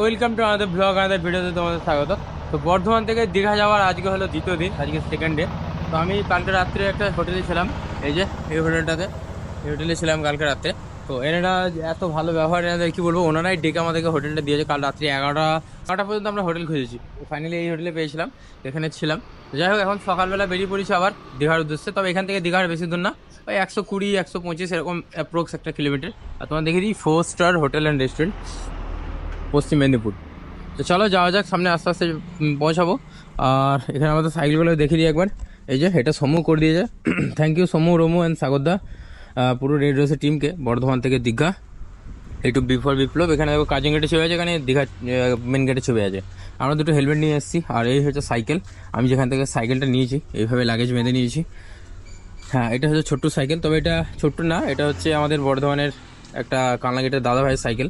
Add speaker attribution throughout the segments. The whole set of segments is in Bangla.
Speaker 1: ওয়েলকাম টু আমাদের ব্লগ আমাদের ভিডিওতে তোমাদের স্বাগত। তো বর্ধমান থেকে দীঘা যাওয়ার আজকে হলো দ্বিতীয় দিন, আজকে সেকেন্ড ডে তো আমি কালকে রাত্রে একটা হোটেলে ছিলাম, এই যে, এই হোটেলটাতে এই হোটেলে ছিলাম কালকে রাত্রে। তো এনারা এত ভালো ব্যবহার, এনাদের কী বলব, ওনারাই ডেকে আমাদেরকে হোটেলটা দিয়েছে কাল রাত্রি এগারোটা এগারোটা পর্যন্ত আমরা হোটেল খুঁজেছি। তো ফাইনালি এই হোটেলে পেয়েছিলাম, এখানে ছিলাম। যাই হোক, এখন সকালবেলা বেরিয়ে পড়েছি আবার দীঘার উদ্দেশ্যে। তবে এখান থেকে দীঘার বেশি দূর না, ওই একশো কুড়ি, একশো পঁচিশ এরকম অ্যাপ্রক্স একটা কিলোমিটার আর তোমার দেখে দিই four star hotel and restaurant Paschim Medinipur. তো চলো যাওয়া যাক, সামনে আস্তে আস্তে পৌঁছাবো। আর এখানে আমাদের সাইকেলগুলো দেখিয়ে দিই একবার। এই যে, এটা সমু করে দিয়েছে। Thank you Somu, Romu and সাগরদা পুরো রেড রোসের টিমকে বর্ধমান থেকে দীঘা। একটু বিফোর বিপ্লব। এখানে দেখো কাজিং গেটে ছবি আছে, এখানে দীঘা মেন গেটে ছবি আছে। আমরা দুটো হেলমেট নিয়ে এসেছি, আর এই হচ্ছে সাইকেল আমি যেখান থেকে সাইকেলটা নিয়েছি, এইভাবে লাগেজ বেঁধে নিয়েছি। হ্যাঁ এটা হচ্ছে ছোট্ট সাইকেল তবে এটা ছোট্ট না, এটা হচ্ছে আমাদের বর্ধমানের একটা কালনাগেটের দাদা ভাইয়ের সাইকেল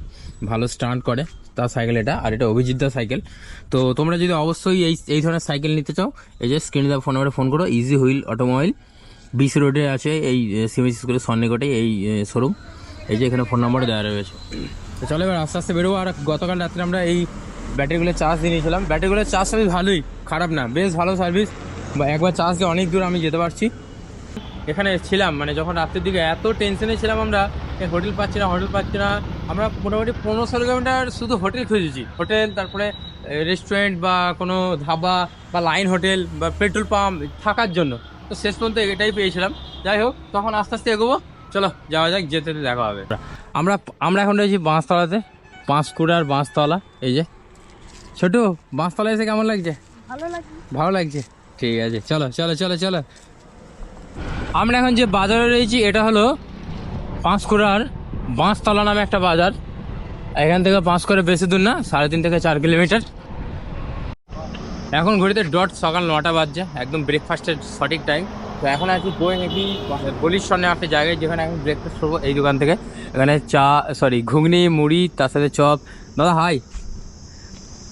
Speaker 1: ভালো স্টান্ট করে। তার সাইকেল এটা, আর এটা অভিজিৎ দা সাইকেল। তো তোমরা যদি অবশ্যই এই এই ধরনের সাইকেল নিতে চাও, এই যে স্ক্রিনে দেওয়া ফোন নাম্বারে ফোন করো ইজি হুইল অটোমোবাইল বিসি রোডে আছে এই সিএমএস স্কুলের সন্নিকটে এই শোরুম এই যে এখানে ফোন নম্বর দেওয়া রয়েছে। তো চলো এবার আস্তে আস্তে বেরোবো, আর গতকাল রাত্রে আমরা এই ব্যাটারিগুলো চার্জ দিয়ে নিয়েছিলাম। ব্যাটারিগুলোর চার্জ সার্ভিস ভালোই, খারাপ না, বেশ ভালো সার্ভিস বা একবার চার্জ দিয়ে অনেক দূর আমি যেতে পারছি। এখানে ছিলাম মানে যখন রাত্রের দিকে এত টেনশনে ছিলাম আমরা হোটেল পাচ্ছি না হোটেল পাচ্ছি না আমরা মোটামুটি পনেরো ষোলো কিলোমিটার শুধু হোটেল খুঁজেছি। হোটেল তারপরে রেস্টুরেন্ট বা কোনো ধাবা বা লাইন হোটেল বা পেট্রোল পাম্প থাকার জন্য। তো শেষ পর্যন্ত এটাই পেয়েছিলাম। যাই হোক তখন আস্তে আস্তে এগোবো। চলো যাওয়া যাক যেতে দেখা হবে। আমরা আমরা এখন রয়েছি বাঁশতলাতে। পাঁশকুড়ার বাঁশতলা এই যে। ছোটু বাঁশতলা এসে কেমন লাগছে?
Speaker 2: ভালো লাগে
Speaker 1: ভালো লাগছে? ঠিক আছে চলো চলো চলো চলো। আমরা এখন যে বাজারে রয়েছি এটা হলো পাঁশকুড়ার বাঁশতলা নামে একটা বাজার। এখান থেকে পাঁচ করে বেশি দূর না, সাড়ে তিন থেকে চার কিলোমিটার। এখন ঘড়িতে ডট সকাল নটা বাজছে, একদম ব্রেকফাস্টের সঠিক টাইম তো এখন আছি বই নাকি, বলির সামনে একটা জায়গায় যেখানে এখন ব্রেকফাস্ট করব, এই দোকান থেকে। এখানে চা সরি ঘুগনি, মুড়ি, তার সাথে চপ। দাদা হাই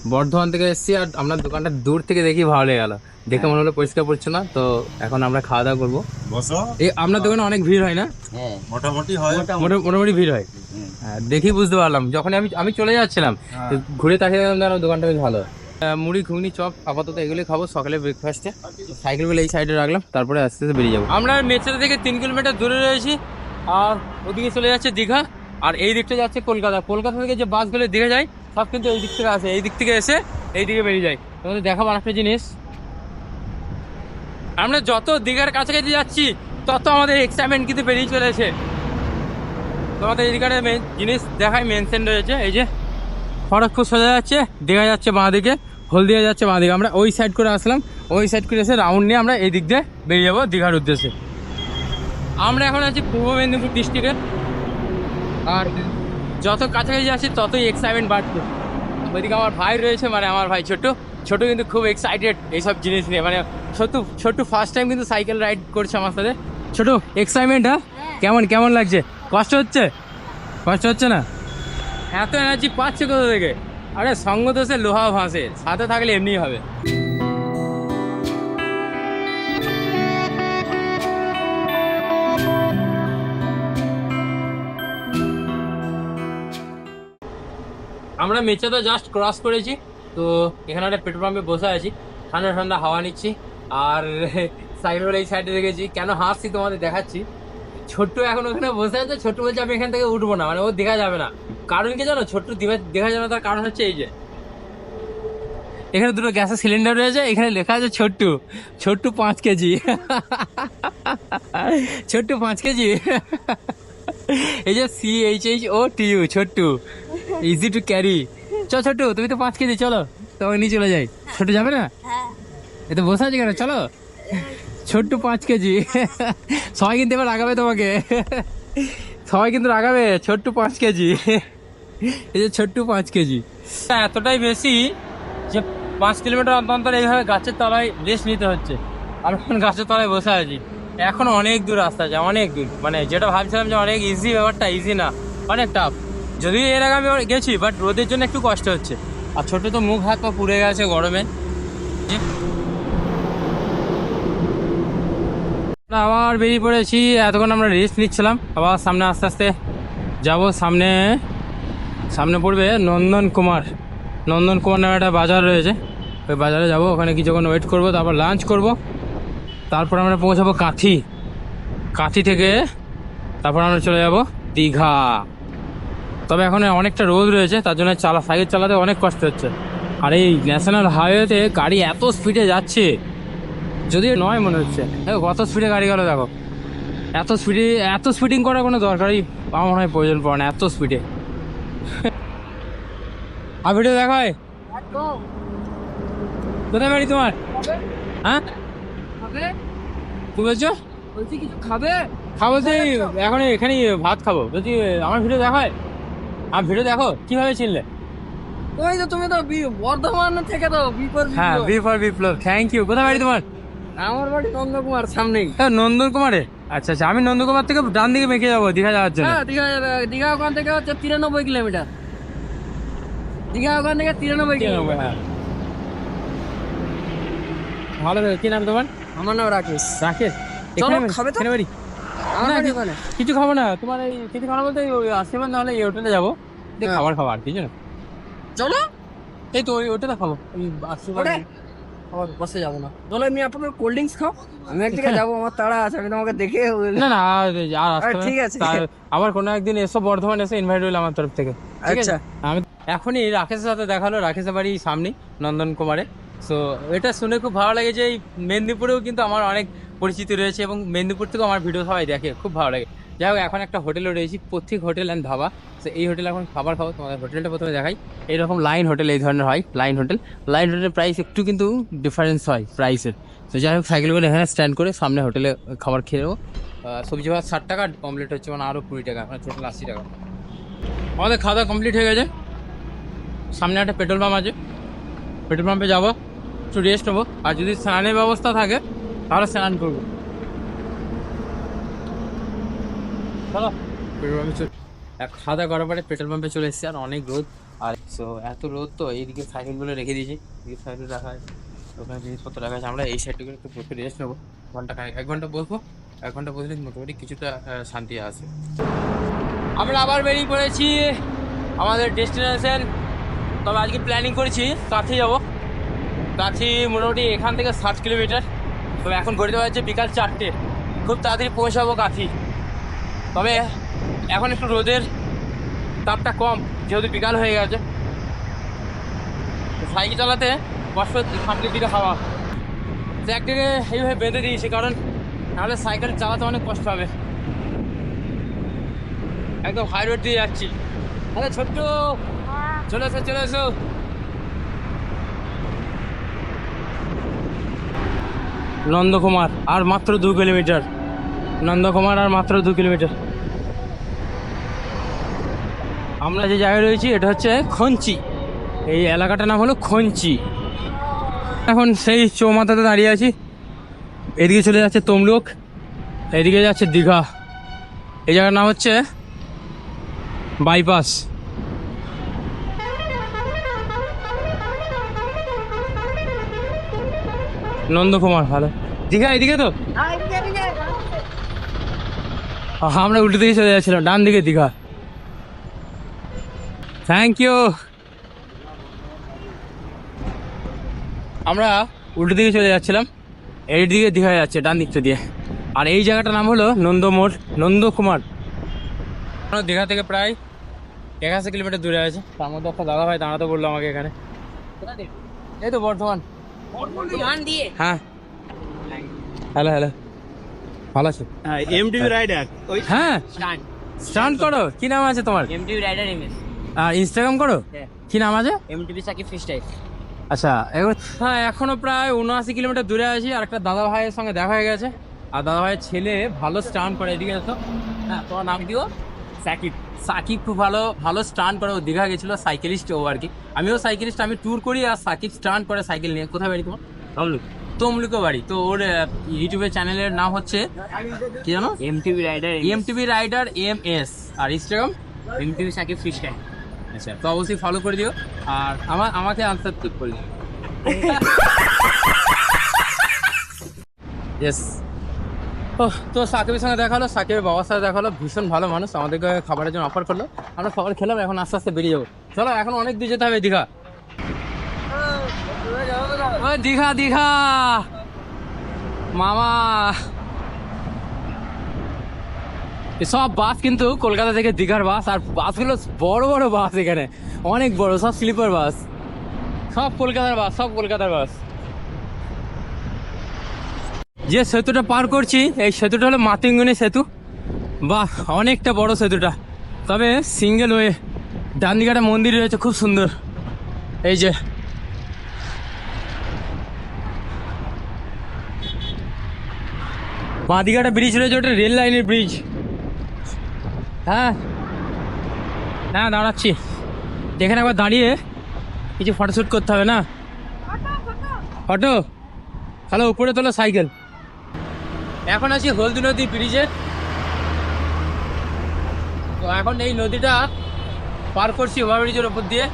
Speaker 1: বর্ধমান থেকে এসেছি আর আপনার দোকানটা দূর থেকে দেখি ভালো লেগে গেল। দেখে মনে হলো পরিষ্কার পরিচ্ছন্ন তো এখন আমরা খাওয়া দাওয়া করব।
Speaker 3: বসো।
Speaker 1: এই আপনার দোকানে অনেক ভিড় হয় না?
Speaker 3: হ্যাঁ মোটামুটি হয়।
Speaker 1: মোটা- মোটামুটি ভিড় হয়? হ্যাঁ, দেখেই বুঝতে পারলাম। যখন আমি আমি চলে যাচ্ছিলাম
Speaker 3: হ্যাঁ।
Speaker 1: ঘুরে তাকিয়ে দেখলাম দোকানটা বেশ ভালো। মুড়ি ঘুগনি চপ আপাতত এগুলি খাব সকালে ব্রেকফাস্টে সাইকেলগুলো এই সাইডে রাখলাম তারপরে আস্তে আস্তে বেরিয়ে যাব। আমরা মেচেদা থেকে তিন কিলোমিটার দূরে রয়েছি আর ওদিকে চলে যাচ্ছে দীঘা আর এই দিকটা যাচ্ছে কলকাতা। কলকাতা থেকে যে বাসগুলো দীঘা যায় সব কিন্তু এই দিক থেকে আসে এই দিক থেকে এসে এই দিকে বেরিয়ে যায়। তোমাদের দেখাবো আরেকটা জিনিস। আমরা যত দীঘার কাছাকাছি যাচ্ছি, তত আমাদের এক্সাইটমেন্ট কিন্তু বেরিয়ে চলেছে। তোমাদের এদিকে জিনিস দেখায় মেনশন রয়েছে এই যে খড়গপুর সোজা যাচ্ছে, দীঘা যাচ্ছে বাঁ দিকে, হলদিয়া যাচ্ছে বাঁ দিকে। আমরা ওই সাইড করে আসলাম, ওই সাইড করে এসে রাউন্ড নিয়ে আমরা এই দিক দিয়ে বেরিয়ে যাব দীঘার উদ্দেশ্যে। আমরা এখন আছি পূর্ব মেদিনীপুর ডিস্ট্রিক্টে আর যত কাছাকাছি যাচ্ছি ততই এক্সাইটমেন্ট বাড়ছে। ওইদিকে আমার ভাই রয়েছে মানে আমার ভাই ছোট ছোট কিন্তু খুব এক্সাইটেড এইসব জিনিস নিয়ে। মানে ছোট ছোট ফার্স্ট টাইম কিন্তু সাইকেল রাইড করছে আমার সাথে। ছোট এক্সাইটমেন্ট হ্যাঁ? কেমন কেমন লাগছে? কষ্ট হচ্ছে? কষ্ট হচ্ছে না? এত এনার্জি পাচ্ছে কোথা থেকে? আরে সঙ্গ দোষে লোহা ভাসে সাথে থাকলে এমনিই হবে। আমরা মেচেতে জাস্ট ক্রস করেছি, তো এখানে একটা পেট্রোল পাম্পে বসে আছি। ঠান্ডা ঠান্ডা হাওয়া নিচ্ছি। আর সাইকেল এই সাইডে রেখেছি কেন হাসছি তোমাদের দেখাচ্ছি। ছোট্ট এখন ওখানে বসে আছে, ছোট্ট বলছে আমি এখান থেকে উঠবো না মানে ও দেখা যাবে না। কারণ কি জানো, ছোট্ট দেখা যাবে তার কারণ হচ্ছে এই যে। এখানে দুটো গ্যাসের সিলিন্ডার রয়েছে, এখানে লেখা আছে ছোট্টু। ছোট্টু পাঁচ কেজি। ছোট্টু পাঁচ কেজি। এই যে C H H O T U Chhotu. Easy to carry চ ছোট্টু তুমি তো পাঁচ কেজি চলো। তোমাকে নিয়ে চলে যাই। ছোট যাবে না?
Speaker 2: হ্যাঁ।
Speaker 1: এ তো বসে আছে কেন? চলো। ছোট্ট পাঁচ কেজি। সবাই কিন্তু এবার রাগাবে তোমাকে। সবাই কিন্তু রাগাবে ছোট্ট পাঁচ কেজি। এই যে ছোট্ট পাঁচ কেজি। এতটাই বেশি যে পাঁচ কিলোমিটার অন্তর অন্তর এইভাবে গাছের তলায় রেস্ট নিতে হচ্ছে। আমি এখন গাছের তলায় বসে আছি। এখন অনেক দূর রাস্তা আছে অনেক দূর। মানে যেটা ভাবছিলাম যে অনেক ইজি ব্যাপারটা ইজি না অনেক টাফ যদিও এর আগে আমি গেছি বাট রোদের জন্য একটু কষ্ট হচ্ছে। আর ছোট তো মুখ, হাত পা পুড়ে গেছে গরমে। আবার বেরিয়ে পড়েছি, এতক্ষণ আমরা রেস্ট নিচ্ছিলাম। আবার সামনে আস্তে আস্তে যাব, সামনে সামনে পড়বে নন্দন কুমার। নন্দন কুমার নামে একটা বাজার রয়েছে। ওই বাজারে যাব, ওখানে কিছুক্ষণ ওয়েট করব, তারপর লাঞ্চ করব। তারপর আমরা পৌঁছাবো কাঁথি। কাঁথি থেকে তারপর আমরা চলে যাব দীঘা। তবে এখন অনেকটা রোদ রয়েছে তার জন্য চালা সাইকেল চালাতে অনেক কষ্ট হচ্ছে। আর এই ন্যাশনাল হাইওয়েতে গাড়ি এত স্পিডে যাচ্ছে যদিও নয় মনে হচ্ছে। দেখো কত স্পিডে গাড়ি গেলো দেখো। এত স্পিডে এত স্পিডিং করার কোনো দরকারই আমার মনে হয় প্রয়োজন পড়ে না এত স্পিডে আর ভিডিও দেখায়? কোথায় বাড়ি তোমার? হ্যাঁ? কি বলছো?
Speaker 2: বলছি কিছু খাবে?
Speaker 1: খাব সেই এখন এখানে ভাত খাব। বলছি আমার ভিডিও দেখায়? আমার ভিডিও দেখো কীভাবে চিনলে?
Speaker 2: ওই তো তুমি তো বর্ধমান থেকে তো বিপদ
Speaker 1: হ্যাঁ B for Biplab thank you কোথায় বাড়ি তোমার?
Speaker 2: আমার বাড়ি নন্দকুমার সামনেই।
Speaker 1: হ্যাঁ নন্দন কুমারে আচ্ছা আচ্ছা আমি নন্দকুমার থেকে ডান দিকে মেখে যাব দীঘা যাওয়ার জন্য।
Speaker 2: হ্যাঁ দীঘা দীঘা ওখান থেকে হচ্ছে তিরানব্বই কিলোমিটার। দীঘা ওখান থেকে তিরানব্বই কিলোমিটার।
Speaker 1: হ্যাঁ। ভালো কি নাম তোমার?
Speaker 2: আমার নাম রাকেশ।
Speaker 1: রাকেশ?
Speaker 2: চলো? খাবে তো?
Speaker 1: না, কিছু খাব না। তোমার এই কিছু খাব বলতে ওই আশীর্বাদ নাহলে এই হোটেলে যাব।
Speaker 2: হ্যাঁ।
Speaker 1: খাবার খাব আর কিছু না
Speaker 2: চলো।
Speaker 1: এই তো ওই হোটেলে খাব। ওই আশীর্বাদ
Speaker 2: আমার বসে যাব না। চলো আমি কোল্ড ড্রিঙ্কস খাও? আমি একদিকে যাব আমার তাড়া আছে আমি তোমাকে দেখে
Speaker 1: না না আর।
Speaker 2: ঠিক আছে।
Speaker 1: আবার কোনো একদিন এসো বর্ধমান এসে ইনভাইট হইল আমার তরফ থেকে।
Speaker 2: আচ্ছা।
Speaker 1: আমি এখনই রাকেশের সাথে দেখাল রাকেশের বাড়ি সামনে নন্দন কুমারে সো এটা শুনে খুব ভালো লাগে যে এই মেদিনীপুরেও কিন্তু আমার অনেক পরিচিতি রয়েছে এবং মেদিনীপুর থেকেও আমার ভিডিও সবাই দেখে, খুব ভালো লাগে। যাই হোক, এখন একটা হোটেলে রয়েছি পথিক হোটেল অ্যান্ড ধাবা তো এই হোটেলে এখন খাবার খাব, তোমাদের হোটেলটা প্রথমে দেখাই। এইরকম লাইন হোটেল এই ধরনের হয় লাইন হোটেল লাইন হোটেলের প্রাইস একটু কিন্তু ডিফারেন্স হয় প্রাইসের তো যাই হোক সাইকেলগুলো এখানে স্ট্যান্ড করে সামনে হোটেলে খাবার খেয়ে নেব। সবজি ভাত ষাট টাকা কমপ্লিট হচ্ছে মানে আরও কুড়ি টাকা মানে টোটাল আশি টাকা। আমাদের খাওয়া দাওয়া কমপ্লিট হয়ে গেছে। সামনে একটা পেট্রোল পাম্প আছে। পেট্রোল পাম্পে যাব, একটু রেস্ট নেব আর যদি স্নানের ব্যবস্থা থাকে তাহলে স্নান করব। চলো। পেট্রোল পাম্পে খাওয়া দাওয়া করার পরে পেট্রোল পাম্পে চলে এসেছি আর অনেক রোদ। আর সো এত রোদ তো এইদিকে সাইকেলগুলো রেখে দিয়েছি। এদিকে সাইকেল রাখা আছে ওখানে জিনিসপত্র রাখা আছে। আমরা এই সাইডটুকু একটু বসে রেস্ট নেব। ঘণ্টা খানেক এক ঘণ্টা বসবো। এক ঘণ্টা বসলে মোটামুটি কিছুটা শান্তি আছে। আমরা আবার বেরিয়ে পড়েছি আমাদের ডেস্টিনেশন তবে আজকে প্ল্যানিং করেছি কাছে যাব। কাছে মোটামুটি এখান থেকে ষাট কিলোমিটার। তবে এখন ঘড়িতে বাজছে বিকাল চারটে। খুব তাড়াতাড়ি পৌঁছাবো কাছি তবে এখন একটু রোদের তাপটা কম, যেহেতু বিকাল হয়ে গেছে। সাইকেল চালাতে হচ্ছে সামনের দিকে হাওয়া। তো একদিকে এইভাবে বেঁধে দিয়েছি কারণ নাহলে সাইকেল চালাতে অনেক কষ্ট হবে। একদম হাই রোড দিয়ে যাচ্ছি। আরে ছোট্ট! চলে এসো চলে এসো। নন্দকুমার আর মাত্র দু কিলোমিটার। নন্দকুমার আর মাত্র দু কিলোমিটার। আমরা যে জায়গায় রয়েছি, এটা হচ্ছে খঞ্চি। এই এলাকাটার নাম হলো খঞ্চি। এখন সেই চৌমাথাতে দাঁড়িয়ে আছি। এদিকে চলে যাচ্ছে তমলুক, এদিকে যাচ্ছে দীঘা। এই জায়গার নাম হচ্ছে বাইপাস। নন্দকুমার ভালো। দীঘা, এদিকে তো? আমরা উল্টো দিকে চলে যাচ্ছিলাম, ডান দিকে দীঘা। থ্যাংক ইউ আমরা উল্টো দিকে চলে যাচ্ছিলাম, এই দিকে দীঘা যাচ্ছে, ডান দিকটা দিয়ে। আর এই জায়গাটার নাম হলো নন্দমোড় নন্দকুমার। দীঘা থেকে প্রায় একাশি কিলোমিটার দূরে আছে। তার মধ্যে একটা দাদা ভাই দাঁড়াতে বলল আমাকে এখানে। এই তো বর্ধমান। হ্যাঁ হ্যালো হ্যালো ভালো আছো
Speaker 3: এমটিভি রাইডার ওই
Speaker 1: হ্যাঁ স্টান্ট করো কি নাম আছে তোমার
Speaker 2: এমটিভি রাইডার এমএস
Speaker 1: আর ইনস্টাগ্রাম করো
Speaker 2: হ্যাঁ।
Speaker 1: কি নাম আছে
Speaker 2: এমটিভি সাকিব ফ্রি স্টাইল
Speaker 1: আচ্ছা এখন হ্যাঁ এখনও প্রায় উনআশি কিলোমিটার দূরে আছি আর একটা দাদা ভাইয়ের সঙ্গে দেখা হয়ে গেছে আর দাদা ভাইয়ের ছেলে ভালো স্টান করে এদিকে এসো হ্যাঁ তোমার নাম দিও সাকিব সাকিব খুব ভালো ভালো স্টান করে। ও দীঘা গেছিল সাইকেলিস্ট ও আর কি। আমিও সাইকেলিস্ট আমি ট্যুর করি আর সাকিব স্টান করে সাইকেল নিয়ে। কোথায় বাড়ি তোমার? তমলুক। তমলুকে বাড়ি। তো ওর ইউটিউবের চ্যানেলের নাম হচ্ছে কি জানো?
Speaker 2: MTV rider
Speaker 1: MTV rider M S আর Instagram
Speaker 2: MTV Sakib free style
Speaker 1: আচ্ছা তো অবশ্যই ফলো করে দিও। আর আমার আমাকে আনসার ঠিক করে দিও। ইয়েস ও তো সাকিবের সঙ্গে দেখা হলো সাকিবের বাবার সাথে দেখা হলো ভীষণ ভালো মানুষ, আমাদেরকে খাবারের জন্য অফার করল। আমরা খাবার খেলাম, এখন আস্তে আস্তে বেরিয়ে যাব। চলো, এখন অনেক দূর যেতে হবে, দীঘা। দীঘা দীঘা। মামা। সব বাস কিন্তু কলকাতা থেকে দীঘার বাস, আর বাসগুলো বড় বড় বাস এখানে। অনেক বড়, সব স্লিপার বাস। সব কলকাতার বাস, সব কলকাতার বাস। যে সেতুটা পার করছি এই সেতুটা হলো মাতিঙ্গনি সেতু। বাহ অনেকটা বড় সেতুটা। তবে সিঙ্গেল ওয়ে ডান দিকে একটা মন্দির রয়েছে খুব সুন্দর। এই যে। বাঁ দিকে একটা ব্রিজ রয়েছে ওটা রেল লাইনের ব্রিজ হ্যাঁ। হ্যাঁ দাঁড়াচ্ছি। এখানে একবার দাঁড়িয়ে কিছু ফটোশ্যুট করতে হবে না? ফটো তাহলে উপরে তোলো সাইকেল এখন আছি হলদি নদী ব্রিজে তো এখন এই নদীটা পার করছি ওভারব্রিজের ওপর দিয়ে,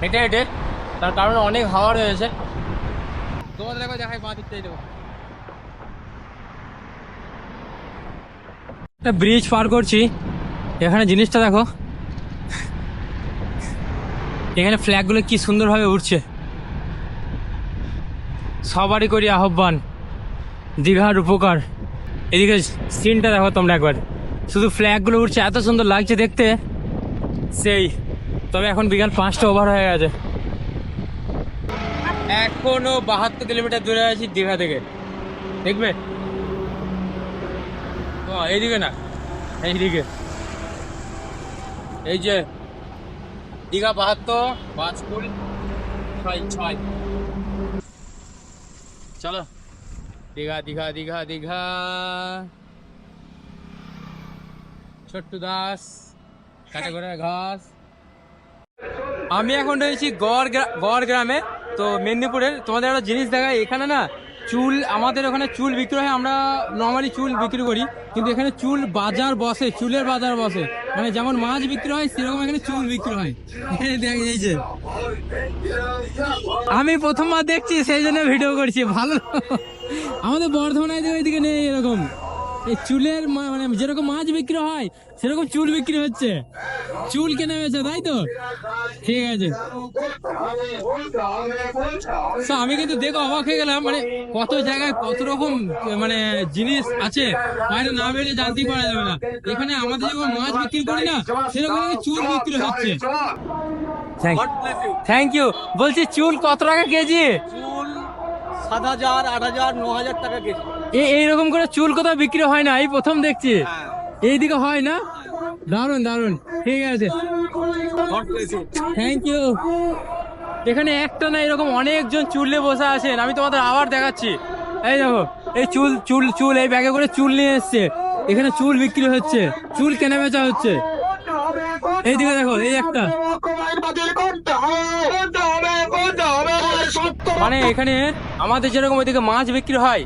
Speaker 1: হেঁটে হেঁটে। তার কারণে অনেক হাওয়া রয়েছে। তোমাদের একবার দেখাই পা দিকটাই দেবো। একটা ব্রিজ পার করছি। এখানে জিনিসটা দেখো। এখানে ফ্ল্যাগগুলো কি সুন্দরভাবে উঠছে সবারই করি আহ্বান। দীঘার উপকার। এদিকে সিনটা দেখো তোমরা একবার। শুধু ফ্ল্যাগগুলো উঠছে, এত সুন্দর লাগছে দেখতে। সেই, তবে এখন বিকাল পাঁচটা ওভার হয়ে গেছে। এখনও বাহাত্তর কিলোমিটার দূরে আছি দীঘা থেকে। দেখবে? এইদিকে না, এইদিকে। এই যে, দীঘা বাহাত্তর পাঁচ কুড়ি ছয় ছয়। চলো। দীঘা দীঘা দীঘা দীঘা। ছোট্টু দাস কাটাগড়া ঘাস। আমি এখন রয়েছি গড় গড় গ্রামে, তো মেদিনীপুরের, তোমাদের একটা জিনিস দেখায় এখানে না চুল, আমাদের ওখানে চুল বিক্রি হয়, আমরা নর্মালি চুল বিক্রি করি, কিন্তু এখানে চুল বাজার বসে, চুলের বাজার বসে। মানে যেমন মাছ বিক্রি হয়, সেরকম এখানে চুল বিক্রি হয়। যে আমি প্রথমবার দেখছি, সেই জন্য ভিডিও করছি, ভালো। আমাদের বর্ধমানে ওইদিকে নেই এরকম। এই চুলের মানে যেরকম মাছ বিক্রি হয়, সেরকম চুল বিক্রি হচ্ছে। চুল কেনা হয়েছে তাই তো? ঠিক আছে। আমি কিন্তু দেখো অবাক হয়ে গেলাম মানে কত জায়গায় কত রকম মানে জিনিস আছে। বাইরে না বেরিয়ে জানতেই পারা যাবে না। এখানে আমাদের যখন মাছ বিক্রি করি না, সেরকম চুল বিক্রি হচ্ছে। থ্যাংক ইউ বলছি চুল কত টাকা কেজি?
Speaker 2: সাত হাজার আট হাজার ন হাজার টাকা কেজি।
Speaker 1: এ- এইরকম করে চুল কোথাও বিক্রি হয় না এই প্রথম দেখছি। এইদিকে হয় না? দারুণ দারুণ ঠিক আছে। থ্যাংক ইউ এখানে একটা না এরকম অনেকজন চুলে বসে আছেন। আমি তোমাদের আবার দেখাচ্ছি। এই দেখো এই চুল চুল চুল এই ব্যাগে করে চুল নিয়ে এসছে। এখানে চুল বিক্রি হচ্ছে। চুল কেনা বেচা হচ্ছে। এইদিকে দেখো এই একটা। মানে এখানে আমাদের যেরকম ওইদিকে মাছ বিক্রি হয়,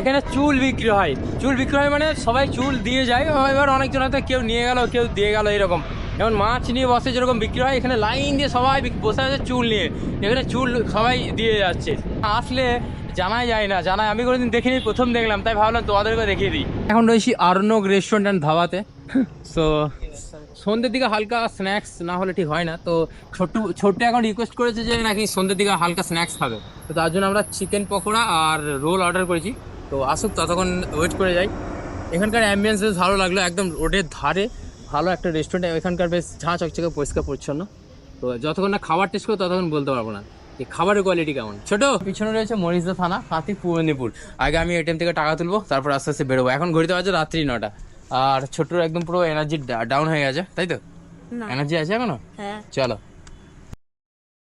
Speaker 1: এখানে চুল বিক্রি হয়। চুল বিক্রি হয় মানে সবাই চুল দিয়ে যায়, এবার অনেকজন হয়তো কেউ নিয়ে গেল, কেউ দিয়ে গেল এরকম। যেমন মাছ নিয়ে বসে যেরকম বিক্রি হয়, এখানে লাইন দিয়ে সবাই বসে আছে চুল নিয়ে। এখানে চুল সবাই দিয়ে যাচ্ছে। আসলে জানাই যায় না, জানাই আমি কোনোদিন দেখিনি, প্রথম দেখলাম, তাই ভাবলাম তোমাদেরকে দেখিয়ে দিই। এখন রয়েছি আর্নক রেস্টুরেন্ট অ্যান্ড ধাবাতে। সো সন্ধ্যের দিকে হালকা স্ন্যাক্স না হলে ঠিক হয় না। তো ছোট্ট ছোট্ট এখন রিকোয়েস্ট করেছে যে নাকি সন্ধ্যের দিকে হালকা স্ন্যাক্স খাবে। তো তার জন্য আমরা চিকেন পকোড়া আর রোল অর্ডার করেছি। তো আসুক, ততক্ষণ ওয়েট করে যাই। এখানকার অ্যাম্বিয়েন্স বেশ ভালো লাগল, একদম রোডের ধারে। ভালো একটা রেস্টুরেন্ট এখানকার বেশ ঝাঁ চকচকে পরিষ্কার পরিচ্ছন্ন। তো যতক্ষণ না খাবার টেস্ট করব, ততক্ষণ বলতে পারব না এই খাবারের কোয়ালিটি কেমন। ছোট পিছনে রয়েছে মরিচদা থানা হাতি মেদিনীপুর। আগে আমি এটিএম থেকে টাকা তুলবো, তারপর আস্তে আস্তে বেরোবো। এখন ঘড়িতে বাজে রাত্রি নটা। আর ছোট্ট একদম পুরো এনার্জি ডাউন হয়ে গেছে তাই তো? এনার্জি আছে এখনও?
Speaker 4: হ্যাঁ।
Speaker 1: চলো।